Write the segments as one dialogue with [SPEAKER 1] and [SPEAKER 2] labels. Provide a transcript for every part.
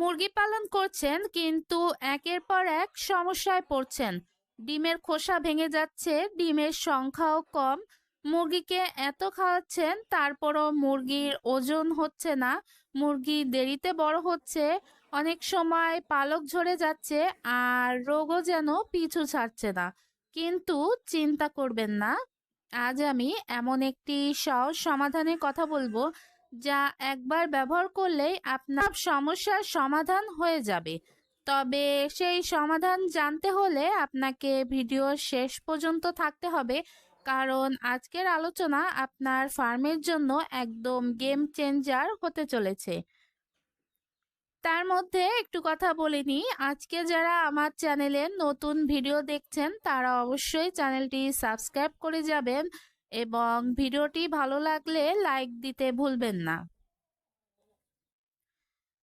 [SPEAKER 1] মুরগি পালন করছেন, কিন্তু একের পর এক সমস্যায় পড়ছেন। ডিমের খোসা ভেঙে যাচ্ছে, ডিমের সংখ্যাও কম। মুরগিকে এত খাওয়াচ্ছেন, তারপরও মুরগির ওজন হচ্ছে না। মুরগি দেরিতে বড় হচ্ছে, অনেক সময় পালক ঝরে যাচ্ছে, আর রোগও যেন পিছু ছাড়ছে না। কিন্তু চিন্তা করবেন না। আজ আমি এমন একটি সহজ সমাধানের কথা বলব যা একবার ব্যবহার করলেই আপনার সমস্যার সমাধান হয়ে যাবে। তবে সেই সমাধান জানতে হলে আপনাকে ভিডিও শেষ পর্যন্ত থাকতে হবে, কারণ আজকের আলোচনা আপনার ফার্মের জন্য একদম গেম চেঞ্জার হতে চলেছে। তার মধ্যে একটু কথা বলিনি আজকে যারা আমার চ্যানেলে নতুন ভিডিও দেখছেন, তারা অবশ্যই চ্যানেলটি সাবস্ক্রাইব করে যাবেন। এবং ভিডিওটি ভালো লাগলে লাইক দিতে ভুলবেন না।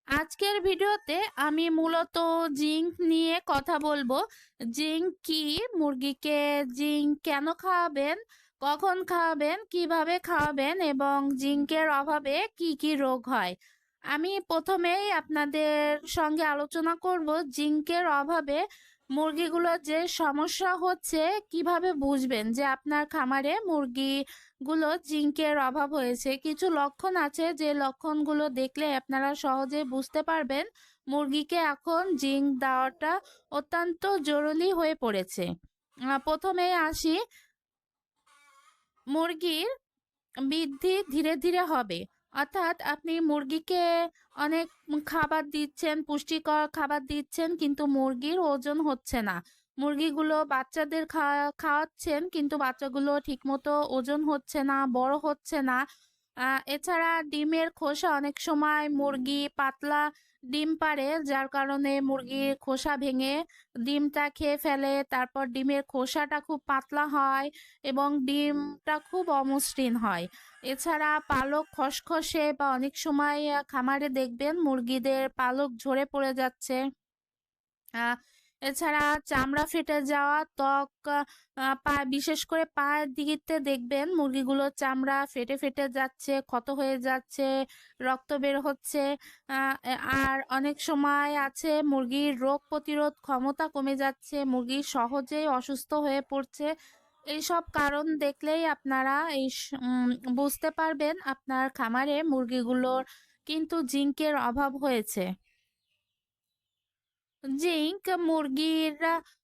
[SPEAKER 1] আজকের ভিডিওতে আমি মূলত জিঙ্ক নিয়ে কথা বলব। জিঙ্ক কি? মুরগিকে জিঙ্ক কেন খাওয়াবেন? কখন খাওয়াবেন? কীভাবে খাওয়াবেন? এবং জিঙ্কের অভাবে কি কি রোগ হয়? আমি প্রথমেই আপনাদের সঙ্গে আলোচনা করব জিঙ্কের অভাবে মুরগিগুলোর যে সমস্যা হচ্ছে, কীভাবে বুঝবেন যে আপনার খামারে মুরগিগুলো জিঙ্কের অভাব হয়েছে? কিছু লক্ষণ আছে যে লক্ষণগুলো দেখলে আপনারা সহজে বুঝতে পারবেন মুরগিকে এখন জিঙ্ক দেওয়াটা অত্যন্ত জরুরি হয়ে পড়েছে। প্রথমে আসি, মুরগির বৃদ্ধি ধীরে ধীরে হবে। অর্থাৎ আপনি মুরগিকে অনেক খাবার দিচ্ছেন, পুষ্টিকর খাবার দিচ্ছেন, কিন্তু মুরগির ওজন হচ্ছে না। মুরগিগুলো বাচ্চাদের খাওয়া, খাওয়াচ্ছেন, কিন্তু বাচ্চাগুলো ঠিকমতো ওজন হচ্ছে না, বড় হচ্ছে না। এছাড়া ডিমের খোসা অনেক সময় মুরগি পাতলা ডিম পারে, যার কারণে মুরগির খোসা ভেঙে ডিমটা খেয়ে ফেলে। তারপর ডিমের খোসাটা খুব পাতলা হয় এবং ডিমটা খুব অমসৃণ হয়। এছাড়া পালক খসখসে বা অনেক সময় খামারে দেখবেন মুরগিদের পালক ঝরে পড়ে যাচ্ছে। এছাড়া চামড়া ফেটে যাওয়া, ত্বক পা, বিশেষ করে পায়ের দিকে দেখবেন মুরগিগুলোর চামড়া ফেটে ফেটে যাচ্ছে, ক্ষত হয়ে যাচ্ছে, রক্ত বের হচ্ছে আর অনেক সময় আছে মুরগির রোগ প্রতিরোধ ক্ষমতা কমে যাচ্ছে, মুরগি সহজেই অসুস্থ হয়ে পড়ছে। এইসব কারণ দেখলেই আপনারা এই বুঝতে পারবেন আপনার খামারে মুরগিগুলোর কিন্তু জিঙ্কের অভাব হয়েছে। জিঙ্ক মুরগির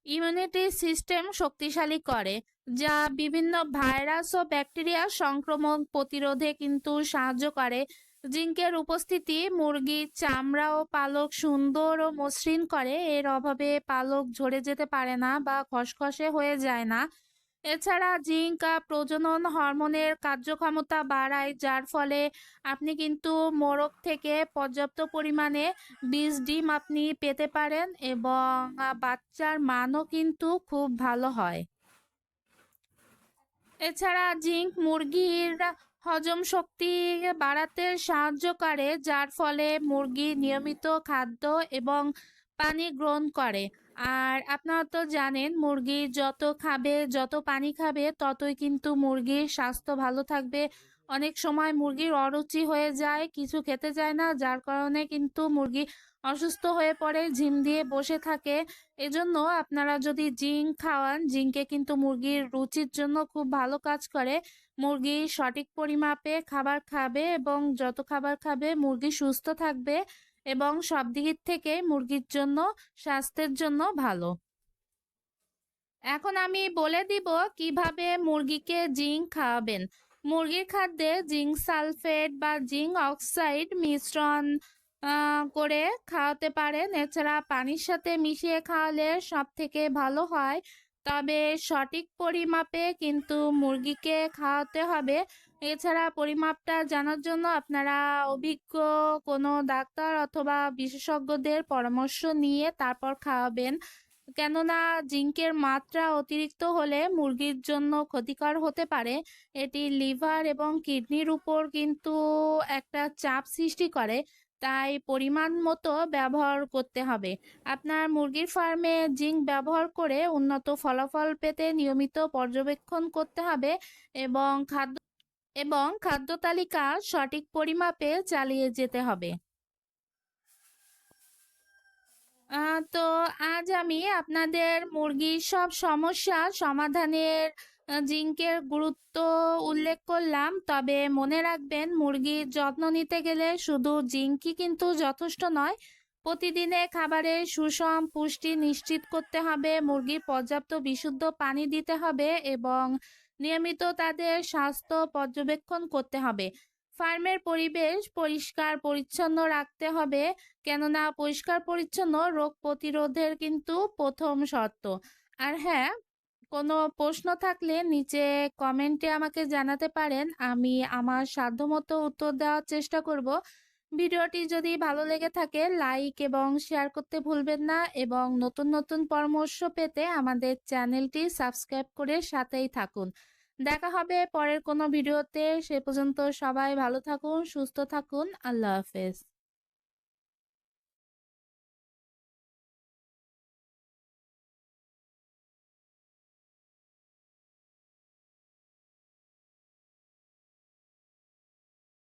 [SPEAKER 1] ইমিউনিটি সিস্টেম শক্তিশালী করে, যা বিভিন্ন ভাইরাস ও ব্যাকটেরিয়া সংক্রমণ প্রতিরোধে কিন্তু সাহায্য করে। জিঙ্কের উপস্থিতি মুরগির চামড়া ও পালক সুন্দর ও মসৃণ করে, এর অভাবে পালক ঝরে যেতে পারে না বা খসখসে হয়ে যায় না। এছাড়া জিঙ্ক প্রজনন হরমোনের কার্যক্ষমতা বাড়ায়, যার ফলে আপনি কিন্তু মোরগ থেকে পর্যাপ্ত পরিমাণে বীজ, ডিম আপনি পেতে পারেন এবং বাচ্চার মানও কিন্তু খুব ভালো হয়। এছাড়া জিঙ্ক মুরগির হজম শক্তি বাড়াতে সাহায্য করে, যার ফলে মুরগি নিয়মিত খাদ্য এবং পানি গ্রহণ করে। আর আপনারা তো জানেন, মুরগি যত খাবে, যত পানি খাবে, ততই কিন্তু মুরগির স্বাস্থ্য ভালো থাকবে। অনেক সময় মুরগির অরুচি হয়ে যায়, কিছু খেতে চায় না, যার কারণে কিন্তু মুরগি অসুস্থ হয়ে পড়ে, ঝিম দিয়ে বসে থাকে। এজন্য আপনারা যদি জিঙ্ক খাওয়ান, জিঙ্কে কিন্তু মুরগির রুচির জন্য খুব ভালো কাজ করে। মুরগি সঠিক পরিমাপে খাবার খাবে এবং যত খাবার খাবে, মুরগি সুস্থ থাকবে। এবং সব দিক থেকে মুরগির জন্য, স্বাস্থ্যের জন্য ভালো। এখন আমি বলে দিব কীভাবে মুরগিকে জিঙ্ক খাওয়াবেন। মুরগির খাদ্যে জিঙ্ক সালফেট বা জিঙ্ক অক্সাইড মিশ্রণ করে খাওয়াতে পারেন। এছাড়া পানির সাথে মিশিয়ে খাওয়ালে সব থেকে ভালো হয় তবে সঠিক পরিমাপে কিন্তু মুরগিকে খাওয়াতে হবে। এছাড়া পরিমাপটা জানার জন্য আপনারা অভিজ্ঞ কোনো ডাক্তার অথবা বিশেষজ্ঞদের পরামর্শ নিয়ে তারপর খাওয়াবেন। কেননা জিঙ্কের মাত্রা অতিরিক্ত হলে মুরগির জন্য ক্ষতিকর হতে পারে। এটি লিভার এবং কিডনির উপর কিন্তু একটা চাপ সৃষ্টি করে। তাই পরিমাণ মতো ব্যবহার করতে হবে। আপনার মুরগির ফার্মে জিঙ্ক ব্যবহার করে উন্নত ফলাফল পেতে নিয়মিত পর্যবেক্ষণ করতে হবে এবং খাদ্য এবং খাদ্য তালিকা সঠিক পরিমাপে চালিয়ে যেতে হবে। তো আজ আমি আপনাদের মুরগির সব সমস্যা সমাধানের জিঙ্কের গুরুত্ব উল্লেখ করলাম। তবে মনে রাখবেন, মুরগির যত্ন নিতে গেলে শুধু জিঙ্কই কিন্তু যথেষ্ট নয়, প্রতিদিনে খাবারে সুষম পুষ্টি নিশ্চিত করতে হবে মুরগির পর্যাপ্ত বিশুদ্ধ পানি দিতে হবে এবং নিয়মিত তাদের স্বাস্থ্য পর্যবেক্ষণ করতে হবে। ফার্মের পরিবেশ পরিষ্কার পরিচ্ছন্ন রাখতে হবে, কেননা পরিষ্কার পরিচ্ছন্ন রোগ প্রতিরোধের কিন্তু প্রথম শর্ত। আর হ্যাঁ কোনো প্রশ্ন থাকলে নিচে কমেন্টে আমাকে জানাতে পারেন। আমি আমার সাধ্যমতো উত্তর দেওয়ার চেষ্টা করব। ভিডিওটি যদি ভালো লেগে থাকে, লাইক এবং শেয়ার করতে ভুলবেন না এবং নতুন নতুন পরামর্শ পেতে আমাদের চ্যানেলটি সাবস্ক্রাইব করে সাথেই থাকুন। দেখা হবে পরের কোনো ভিডিওতে। সে পর্যন্ত সবাই ভালো থাকুন, সুস্থ থাকুন। আল্লাহ হাফেজ।